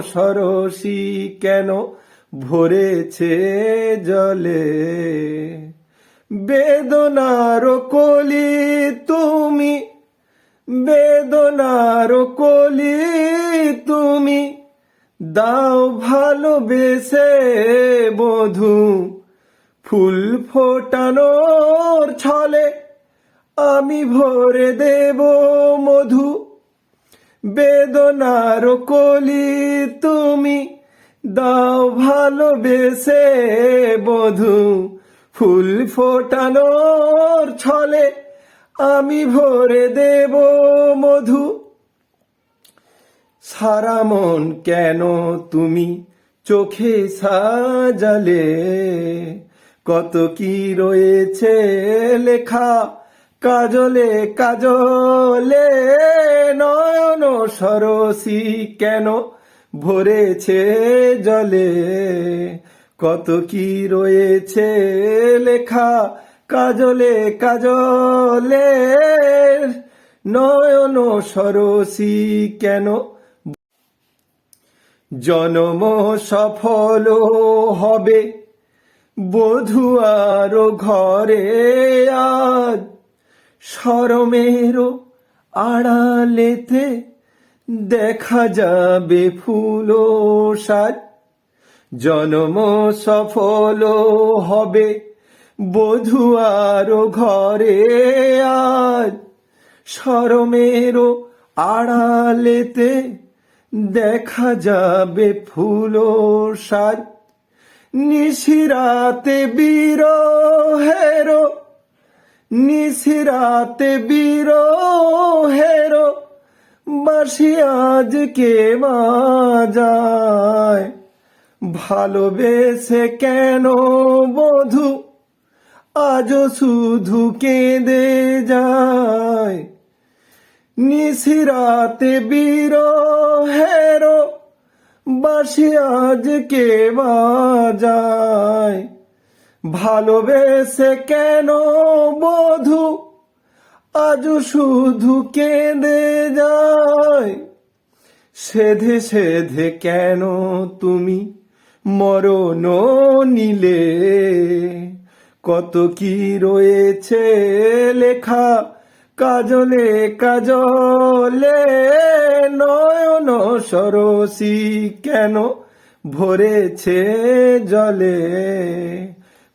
সরসী কেন ভরেছে জলে? বেদনার কলি তুমি, বেদনার কলি তুমি, দাও ভালোবেসে বধু, ফুল ফোটানোর ছলে আমি ভরে দেব মধু। বেদনার কলি তুমি দাও ভালোবেসে বধু, ফুল ফোটানোর ছলে আমি ভরে দেব মধু। সারা মন কেন তুমি চোখে সাজালে? কত কি রয়েছে লেখা কাজলে কাজলে নয়ন সরসী কেন ভরেছে জলে? কত কি রয়েছে লেখা কাজলে কাজলে নয়ন সরসী কেন? জনম সফল হবে বধুয়ার ঘরে আজ সরমেরও আড়ালেতে দেখা যাবে ফুল সাজ জনম সফল হবে বধুয়ার ঘরে আজ সরমেরও আড়ালেতে দেখা যাবে ফুল সাজ নিশিরাতে বিরহের নিশিরাতে বিরহের, বাসি আজকে বাজায়? ভালোবেসে কেন বধু, আজ শুধু কেঁদে যায়? নিশিরাতে বিরহের, বাসি আজ কে বাজায়? ভালোবেসে কেন বধু? আজ শুধু কেঁদে যায়। সেধে সেধে কেন তুমি মরণ নিলে? কত কি রয়েছে লেখা কাজলে কাজলে? নয়ন সরসী কেন ভরেছে জলে?